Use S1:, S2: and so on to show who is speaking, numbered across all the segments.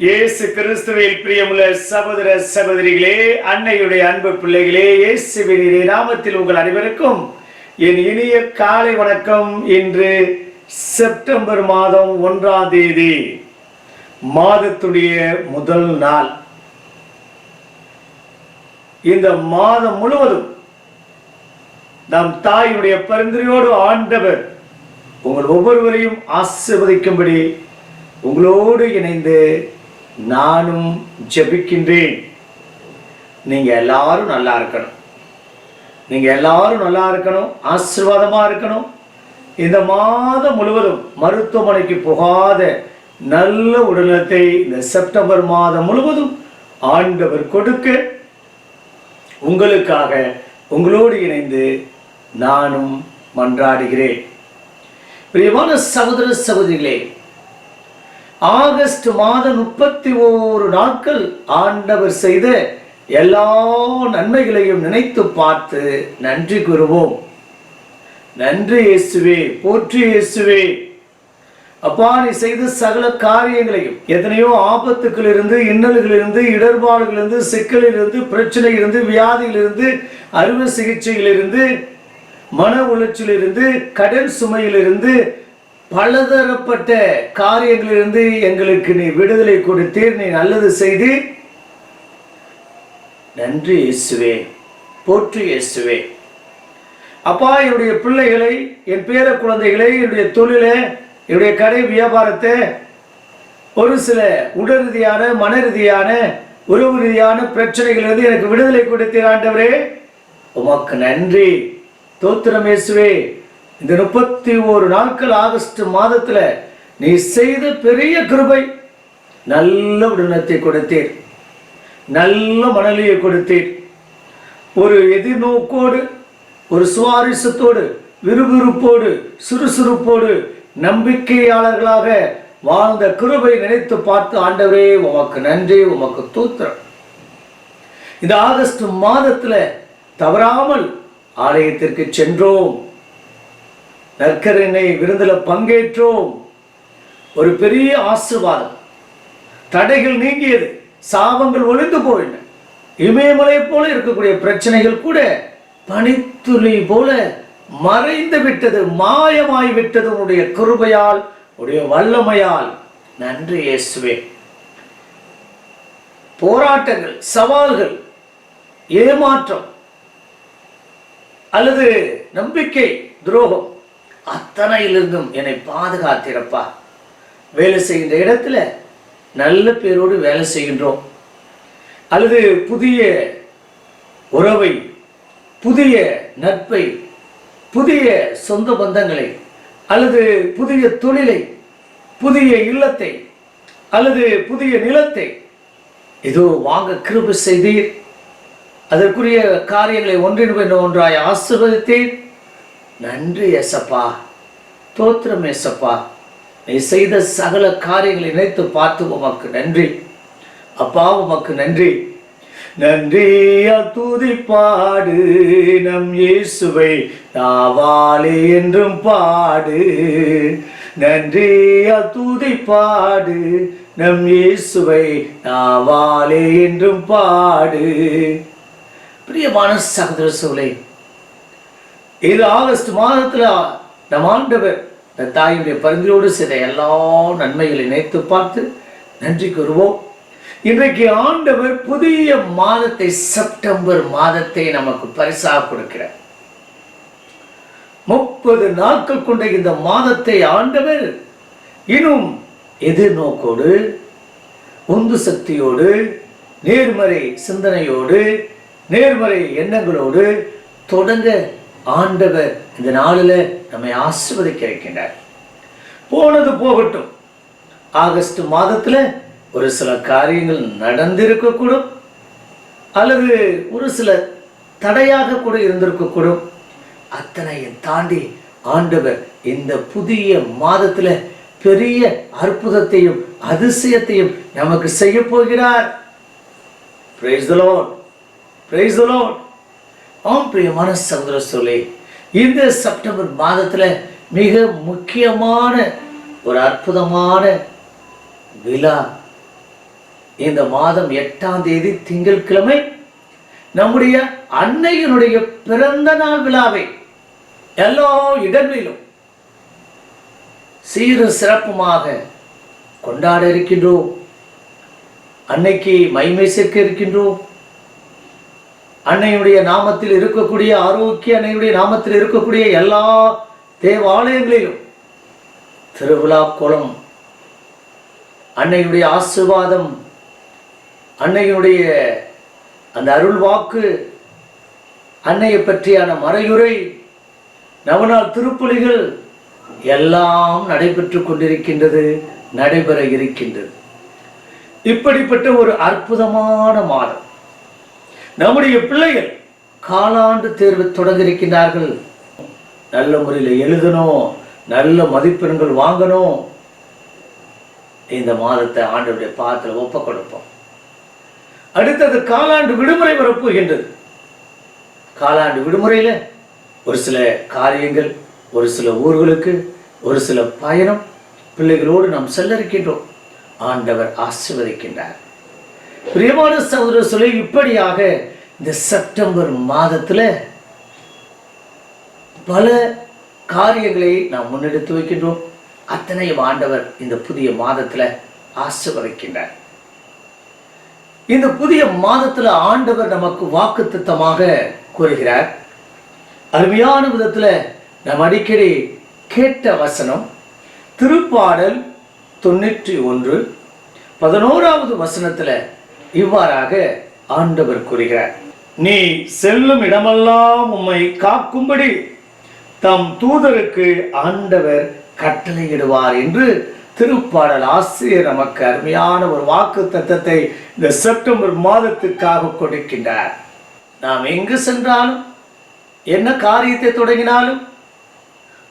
S1: இயேசு கிறிஸ்துவில் பிரியமுள்ள சகோதர சகோதரிகளே அன்னையுடைய அன்பு பிள்ளைகளே இயேசுவின் நாமத்தில் உங்கள் அனைவருக்கும் என் இனிய காலை வணக்கம். இன்று செப்டம்பர் மாதம் ஒன்றாம் தேதி மாதத்துடைய முதல் நாள். இந்த மாதம் முழுவதும் நம் தாயுடைய பரிந்துரையோடு ஆண்டவர் உங்கள் ஒவ்வொருவரையும் ஆசிர்வதிக்கும்படி உங்களோடு இணைந்து நானும் ஜெபிக்கின்றேன். நீங்க எல்லாரும் நல்லா இருக்கணும். நீங்க எல்லாரும் நல்லா இருக்கணும் ஆசீர்வாதமா இருக்கணும். இந்த மாதம் முழுவதும் மருத்துவமனைக்கு போகாத நல்ல உடல்நலத்தை இந்த செப்டம்பர் மாதம் முழுவதும் ஆண்டவர் கொடுக்க உங்களுக்காக உங்களோடு இணைந்து நானும் மன்றாடுகிறேன். பிரியமான சகோதர சகோதரிகளே ஆகஸ்ட் மாதம் முப்பத்தி ஓரு நாட்கள் ஆண்டவர் செய்த எல்லா நன்மைகளையும் நினைத்து பார்த்து நன்றி கூறுவோம். நன்றி இயேசுவே போற்றி இயேசுவே. அப்பா நீ செய்த சகல காரியங்களையும் எத்தனையோ ஆபத்துக்கள் இருந்து இன்னல்கள் இருந்து இடர்பாடுகள் இருந்து சிக்கலில் இருந்து அறுவை சிகிச்சையிலிருந்து மன உளைச்சலிலிருந்து கடன் சுமையிலிருந்து பலதரப்பட்ட காரியங்களிலிருந்து எங்களுக்கு நீ விடுதலை கொடுத்தீர் நீ நல்லது செய்து. நன்றி இயேசுவே போற்றி இயேசுவே. அப்பா என்னுடைய பிள்ளைகளை என் பேர குழந்தைகளை என்னுடைய தொழிலை என்னுடைய கடை வியாபாரத்தை ஒரு சில உடல் ரீதியான மன ரீதியான உறவு ரீதியான பிரச்சனைகளிலிருந்து எனக்கு விடுதலை கொடுத்தீர் ஆண்டவரே. உமக்கு நன்றி. தோத்திரம் இயேசுவே. இந்த முப்பத்தி ஓரு நாட்கள் ஆகஸ்ட் மாதத்தில் நீ செய்த பெரிய கிருபை. நல்ல உடனத்தை கொடுத்தீர். நல்ல மணலியை கொடுத்தீர். ஒரு எதிர்நோக்கோடு ஒரு சுவாரஸ்யத்தோடு விறுவிறுப்போடு சுறுசுறுப்போடு நம்பிக்கையாளர்களாக வாழ்ந்த கிருபை நினைத்து பார்த்து ஆண்டவரே உமக்கு நன்றி உமக்கு தூத்திரம். இந்த ஆகஸ்ட் மாதத்தில் தவறாமல் ஆலயத்திற்கு சென்றோம். நற்கரனை விருந்தில் பங்கேற்றோம். ஒரு பெரிய ஆசிர்வாதம். தடைகள் நீங்கியது. சாபங்கள் ஒளிந்து போயின. இமயமலை போல இருக்கக்கூடிய பிரச்சனைகள் கூட பனித்துளி போல மறைந்து விட்டது. மாயமாய் விட்டது உன்னுடைய கிருபையால் உடைய வல்லமையால். நன்றி இயேசுவே. போராட்டங்கள் சவால்கள் ஏமாற்றம் அல்லது நம்பிக்கை துரோகம் அத்தனையிலிருந்தும் என்னை பாதுகாத்திருப்பா. வேலை செய்கின்ற இடத்துல நல்ல பேரோடு வேலை செய்கின்றோம். அல்லது புதிய உறவை புதிய நட்பை புதிய சொந்த பந்தங்களை அல்லது புதிய தொழிலை புதிய இல்லத்தை அல்லது புதிய நிலத்தை ஏதோ வாங்க கிருபை செய்தீர். அதற்குரிய காரியங்களை ஒன்றின் ஒன்றாய் ஆசிர்வதித்தேன் நன்றி எசப்பா தோத்திரம் எசப்பா நீ செய்த சகல காரியங்களை நினைத்து பார்த்து உமக்கு நன்றி. அப்பா உமக்கு நன்றி. நன்றி துதி பாடு நம் இயேசுவை நாவாலே என்றும் பாடு. நன்றியா துதி பாடு நம் இயேசுவை நாவாலே என்றும் பாடு. பிரியமான சகோதர சோலை இது ஆகஸ்ட் மாதத்தில் நம் ஆண்டவர் இந்த தாயுடைய பரிந்துரையோடு சில எல்லா நன்மைகளை நினைத்து பார்த்து நன்றி கூறுவோம். இன்றைக்கு ஆண்டவர் புதிய மாதத்தை செப்டம்பர் மாதத்தை நமக்கு பரிசாக கொடுக்கிறார். முப்பது நாட்கள் கொண்ட இந்த மாதத்தை ஆண்டவர் இன்னும் எதிர்நோக்கோடு உந்து சக்தியோடு நேர்மறை சிந்தனையோடு நேர்மறை எண்ணங்களோடு தொடங்க ஆண்டவர் இந்த நாளில் நம்மை ஆசிர்வதிக்க இருக்கின்றார் போனது போகட்டும். ஆகஸ்ட் மாதத்தில் ஒரு சில காரியங்கள் நடந்திருக்கக்கூடும். அல்லது ஒரு சில தடையாக கூட இருந்திருக்கக்கூடும். அத்தனையும் தாண்டி ஆண்டவர் இந்த புதிய மாதத்தில் பெரிய அற்புதத்தையும் அதிசயத்தையும் நமக்கு செய்ய போகிறார் Praise the Lord. ஆம் பிரியமான சகோதர சொல்லி இந்த செப்டம்பர் மாதத்தில் மிக முக்கியமான ஒரு அற்புதமான விழா. இந்த மாதம் எட்டாம் தேதி திங்கட்கிழமை நம்முடைய அன்னையினுடைய பிறந்த நாள் விழாவை எல்லா இடங்களிலும் சீர சிறப்புமாக கொண்டாட இருக்கின்றோம். அன்னைக்கு மைமை சேர்க்க இருக்கின்றோம். அன்னையுடைய நாமத்தில் இருக்கக்கூடிய ஆரோக்கிய அன்னையுடைய நாமத்தில் இருக்கக்கூடிய எல்லா தேவாலயங்களிலும் திருவிழா கோலம் அன்னையுடைய ஆசிர்வாதம் அன்னையுடைய அந்த அருள் வாக்கு அன்னையை பற்றியான மறையுரை நவநாள் திருப்புலிகள் எல்லாம் நடைபெற்று கொண்டிருக்கின்றது நடைபெற இருக்கின்றது. இப்படிப்பட்ட ஒரு அற்புதமான மாதம். நம்முடைய பிள்ளைகள் காலாண்டு தேர்வு தொடங்க இருக்கின்றார்கள் நல்ல முறையில் எழுதணும் நல்ல மதிப்பெண்கள் வாங்கணும். இந்த மாதத்தை ஆண்டவுடைய பாதத்தில் ஒப்ப கொடுப்போம். அடுத்தது காலாண்டு விடுமுறை வரப்போகின்றது. காலாண்டு விடுமுறையில் ஒரு சில காரியங்கள் ஒரு சில ஊர்களுக்கு ஒரு சில பயணம் பிள்ளைகளோடு நாம் செல்ல இருக்கின்றோம் ஆண்டவர் ஆசிர்வதிக்கின்றார். பிரியமான சகோதர சொல்லி இப்படியாக இந்த செப்டம்பர் மாதத்துல பல காரியங்களை நாம் முன்னெடுத்து வைக்கின்றோம். அத்தனையும் ஆண்டவர் இந்த புதிய மாதத்துல ஆசிர்வதிக்கின்றார். இந்த புதிய மாதத்துல ஆண்டவர் நமக்கு வாக்கு திட்டமாக கூறுகிறார். அருமையான விதத்துல நாம் அடிக்கடி கேட்ட வசனம் திருப்பாடல் தொண்ணூற்றி ஒன்று பதினோராவது வசனத்துல இவ்வாறாக ஆண்டவர் கூறுகிறார். நீ செல்லும் இடமெல்லாம் உம்மை காக்கும்படி தம் தூதருக்கு ஆண்டவர் கட்டளையிடுவார் என்று திருப்பாடல் ஆசிரியர் நமக்கு அருமையான ஒரு வாக்கு தத்தத்தை இந்த செப்டம்பர் மாதத்துக்காக கொடுக்கின்றார். நாம் எங்கு சென்றாலும் என்ன காரியத்தை தொடங்கினாலும்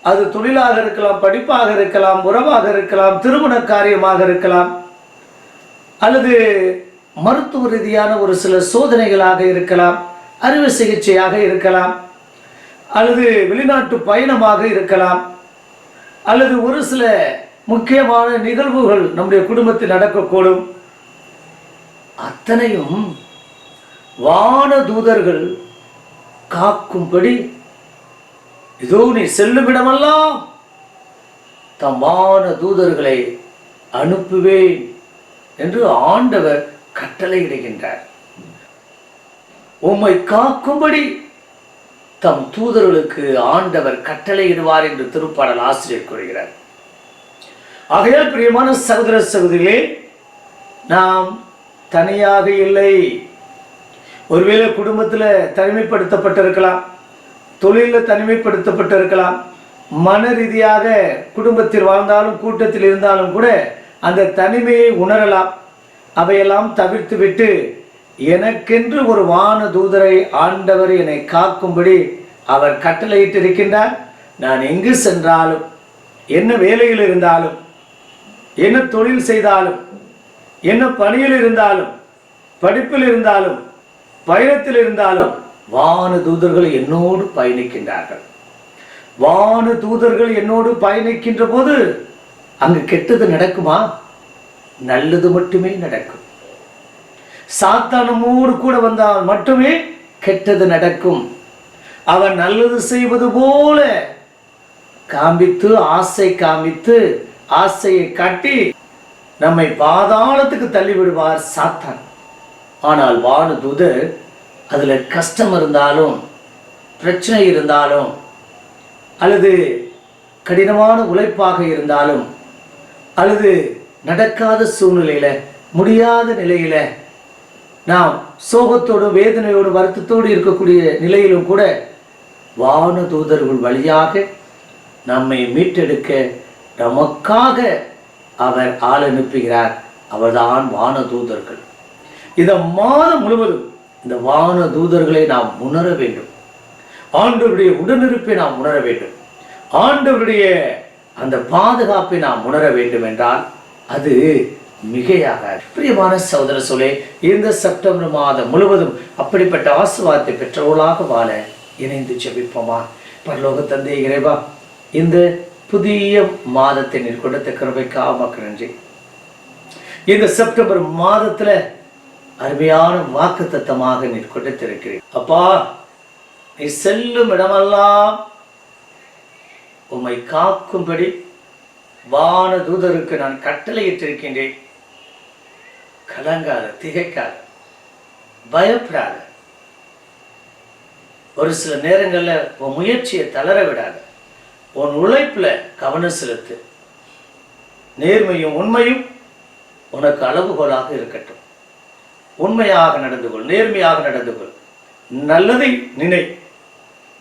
S1: அது தொழிலாக இருக்கலாம் படிப்பாக இருக்கலாம் உறவாக இருக்கலாம் திருமண காரியமாக இருக்கலாம் அல்லது மருத்துவ ரீதியான ஒரு சில சோதனைகளாக இருக்கலாம் அறுவை சிகிச்சையாக இருக்கலாம் அல்லது வெளிநாட்டு பயணமாக இருக்கலாம் அல்லது ஒரு சில முக்கியமான நிகழ்வுகள் நம்முடைய குடும்பத்தில் நடக்கக்கூடும். அத்தனையும் வான தூதர்கள் காக்கும்படி இதோ நீ செல்லும் இடமெல்லாம் தம் வான தூதர்களை அனுப்புவேன் என்று ஆண்டவர் கட்டளையிடுகின்றார் உம்மை காக்கும்படி தம் தூதர்களுக்கு ஆண்டவர் கட்டளையிடுவார் என்று திருப்பாடல் ஆசிரியர் கூறுகிறார். ஆகையால் பிரியமான சகோதர சகோதரிகளே நாம் தனியாக இல்லை. ஒருவேளை குடும்பத்தில் தனிமைப்படுத்தப்பட்டிருக்கலாம் தொழிலில் தனிமைப்படுத்தப்பட்டிருக்கலாம் மன ரீதியாக குடும்பத்தில் வாழ்ந்தாலும் கூட்டத்தில் இருந்தாலும் கூட அந்த தனிமையை உணரலாம். அவையெல்லாம் தவிர்த்துவிட்டு எனக்கென்று ஒரு வான தூதரை ஆண்டவர் என்னை காக்கும்படி அவர் கட்டளையிட்டிருக்கின்றார். நான் எங்கு சென்றாலும் என்ன வேலையில் இருந்தாலும் என்ன தொழில் செய்தாலும் என்ன பணியில் இருந்தாலும் படிப்பில் இருந்தாலும் பயணத்தில் இருந்தாலும் வான தூதர்கள் என்னோடு பயணிக்கின்றார்கள். வான தூதர்கள் என்னோடு பயணிக்கின்ற போது அங்கு கெட்டது நடக்குமா? நல்லது மட்டுமே நடக்கும். சாத்தானமோடு கூட வந்தால் மட்டுமே கெட்டது நடக்கும். அவன் நல்லது செய்வது போல காமித்து ஆசை காமித்து ஆசையை காட்டி நம்மை பாதாளத்துக்கு தள்ளிவிடுவார் சாத்தான். ஆனால் வானு தூதர் அதில் கஷ்டம் இருந்தாலும் பிரச்சனை இருந்தாலும் அல்லது கடினமான உழைப்பாக இருந்தாலும் அல்லது நடக்காத சூழ்நிலையில் முடியாத நிலையில் நாம் சோகத்தோடும் வேதனையோடும் வருத்தத்தோடு இருக்கக்கூடிய நிலையிலும் கூட வான தூதர்கள் வழியாக நம்மை மீட்டெடுக்க நமக்காக அவர் ஆள் அனுப்புகிறார் அவர்தான் வான தூதர்கள். இந்த மாதம் முழுவதும் இந்த வான தூதர்களை நாம் உணர வேண்டும். ஆண்டவருடைய உடனிருப்பை நாம் உணர வேண்டும். ஆண்டவருடைய அந்த பாதுகாப்பை நாம் உணர வேண்டும் என்றால் அது மிகையாக பிரியமான சகோதர சொல்லே இந்த செப்டம்பர் மாதம் முழுவதும் அப்படிப்பட்ட ஆசுவாதத்தை பெற்றவர்களாக வாழ இணைந்து ஜெபிப்போமா? பரலோக தந்தை இறைவா இந்த புதிய மாதத்தை நீர் கொடுத்த கிருபைக்காக மக்கள் நன்றி. இந்த செப்டம்பர் மாதத்துல அருமையான வாக்கு தத்தமாக நீர் கொடுத்திருக்கிறேன் அப்பா நீ செல்லும் இடமெல்லாம் உம்மை காக்கும்படி வான தூதருக்கு நான் கட்டளையிட்டிருக்கின்றேன். கலங்காத திகைக்காத பயப்படாத. ஒரு சில நேரங்களில் உன் முயற்சியை தளர விடாத. உன் உழைப்புல கவனம் செலுத்து. நேர்மையும் உண்மையும் உனக்கு அளவுகோலாக இருக்கட்டும். உண்மையாக நடந்து கொள் நேர்மையாக நடந்து கொள். நல்லதை நினை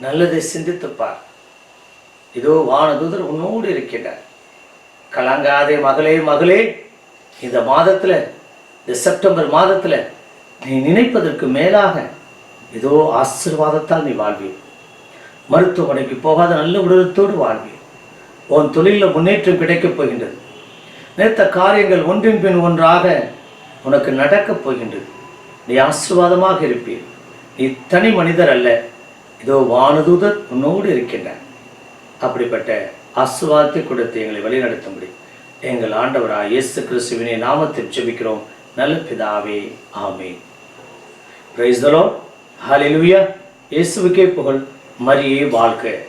S1: நல்லதை சிந்தித்துப்பார் இதோ வானதூதர் உன்னோடு இருக்கின்றார். கலங்காதே மகளே மகளே. இந்த மாதத்தில் இந்த செப்டம்பர் மாதத்தில் நீ நினைப்பதற்கு மேலாக ஏதோ ஆசீர்வாதத்தால் நீ வாழ்வி மருத்துவமனைக்கு போகாத நல்ல உடலத்தோடு வாழ்வி உன் தொழிலில் முன்னேற்றம் கிடைக்கப் போகின்றது. நேர்த்த காரியங்கள் ஒன்றின் பின் ஒன்றாக உனக்கு நடக்கப் போகின்றது. நீ ஆசிர்வாதமாக இருப்பீர். நீ தனி மனிதர் அல்ல. இதோ வானதூதர் உன்னோடு இருக்கின்றான் அப்படிப்பட்ட ஆசுவாதத்தை கொடுத்து எங்களை வழிநடத்தும்படி. எங்கள் ஆண்டவராக இயேசு கிறிஸ்துவினை நாமத்தில் ஜெபிக்கிறோம். நல்ல பிதாவே ஆமேன். பிரைஸ் தலோ லார்ட் ஹalleluya இயேசுவுக்கே புகழ். மரியே வாழ்க்கை